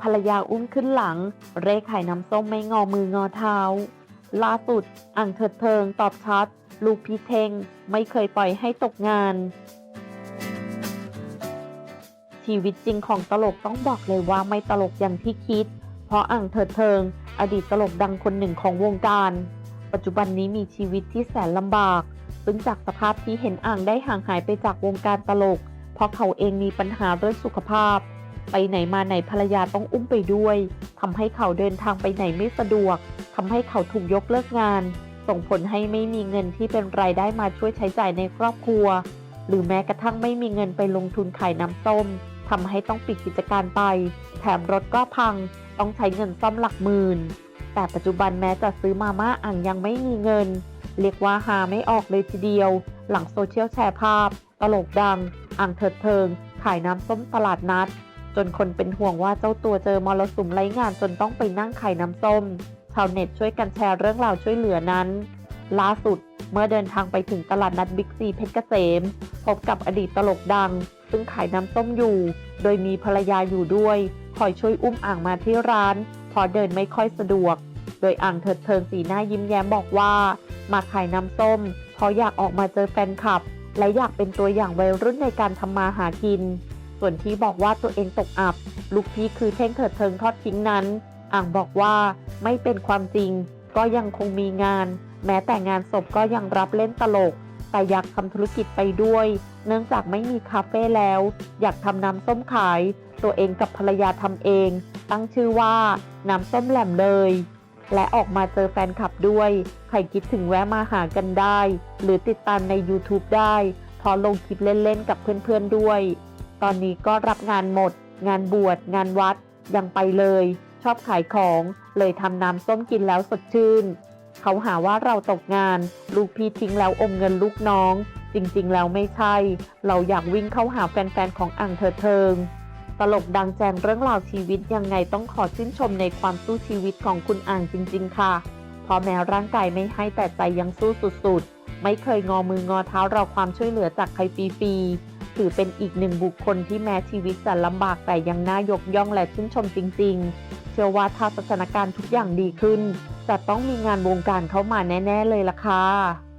ภรรยาอุ้มขึ้นหลัง เร่ขายน้ำส้มไม่งอมืองอเท้า ล่าสุดอ่างเถิดเทิงตอบชัด ลูกพี่เทงไม่เคยปล่อยให้ตกงาน ชีวิตจริงของตลกต้องบอกเลยว่าไม่ตลกอย่างที่คิด เพราะอ่างเถิดเทิง อดีตตลกดังคนหนึ่งของวงการ ปัจจุบันนี้มีชีวิตที่แสนลำบาก ซึ่งจากสภาพที่เห็นอ่างได้ห่างหายไปจากวงการตลก เพราะเขาเองมีปัญหาเรื่องสุขภาพ ไปไหนมาไหนภรรยาต้องอุ้มไปด้วยทำให้เขาเดินทางไปไหนไม่สะดวกทำให้เขาถูกยกเลิกงาน ส่งผลให้ไม่มีเงินที่เป็นรายได้มาช่วยใช้จ่ายในครอบครัว หรือแม้กระทั่งไม่มีเงินไปลงทุนขายน้ำส้มทำให้ต้องปิดกิจการไป แถมรถก็พัง ต้องใช้เงินซ่อมหลักหมื่น แต่ปัจจุบันแม้จะซื้อมาม่าอ่างยังไม่มีเงิน เรียกว่าหาไม่ออกเลยทีเดียว หลังโซเชียลแชร์ภาพ ตลกดัง อ่างเถิดเทิง ขายน้ำส้มตลาดนัด จนคนเป็นห่วงว่าเจ้าตัวเจอมรสุมไร้งานจนต้องไปนั่งขายน้ำส้ม ชาวเน็ตช่วยกันแชร์เรื่องราวช่วยเหลือนั้น ล่าสุดเมื่อเดินทางไปถึงตลาดนัดบิ๊กซีเพชรเกษม พบกับอดีตตลกดัง ซึ่งขายน้ำส้มอยู่ โดยมีภรรยาอยู่ด้วย คอยช่วยอุ้มอ่างมาที่ร้าน พอเดินไม่ค่อยสะดวก โดยอ่างเถิดเทิงสีหน้ายิ้มแย้มบอกว่า มาขายน้ำส้ม เพราะอยากออกมาเจอแฟนคลับ และอยากเป็นตัวอย่างวัยรุ่นในการทำมาหากิน ส่วนที่บอกว่าตัวเองตกอับ ลูกพี่คือเท่งเถิดเทิงทอดทิ้งนั้น อ่างบอกว่าไม่เป็นความจริง ก็ยังคงมีงาน แม้แต่งานศพก็ยังรับเล่นตลก แต่อยากทำธุรกิจไปด้วย เนื่องจากไม่มีคาเฟ่แล้ว อยากทำน้ำส้มขาย ตัวเองกับภรรยาทำเอง ตั้งชื่อว่าน้ำส้มแหลมเลย และออกมาเจอแฟนคลับด้วย ใครคิดถึงแวะมาหากันได้ หรือติดตามใน YouTube ได้พอลงคลิปเล่นๆกับเพื่อนๆด้วย ตอนนี้ก็รับงานหมด งานบวช งานวัด ยังไปเลย ชอบขายของ เลยทำน้ำส้มกินแล้วสดชื่น เขาหาว่าเราตกงาน ลูกพี่ทิ้งแล้วอมเงินลูกน้อง จริงๆ แล้วไม่ใช่ เราอยากวิ่งเข้าหาแฟนๆ ของอ่างเถิดเทิง ตลกดังแจงเรื่องราวชีวิตยังไงต้องขอชื่นชมในความสู้ชีวิตของคุณอ่างจริง ๆ ค่ะเพราะแม้ร่างกายไม่ให้แต่ใจยังสู้สุดๆ ไม่เคยงอมืองอเท้ารอความช่วยเหลือจากใครฟรีๆถือเป็นอีกหนึ่งบุคคลที่แม้ชีวิตจะลำบากแต่ยังน่ายกย่องและชื่นชมจริง ๆ เชื่อว่าถ้าสถานการณ์ทุกอย่างดีขึ้น จะต้องมีงานวงการเข้ามาแน่ ๆ เลยล่ะค่ะ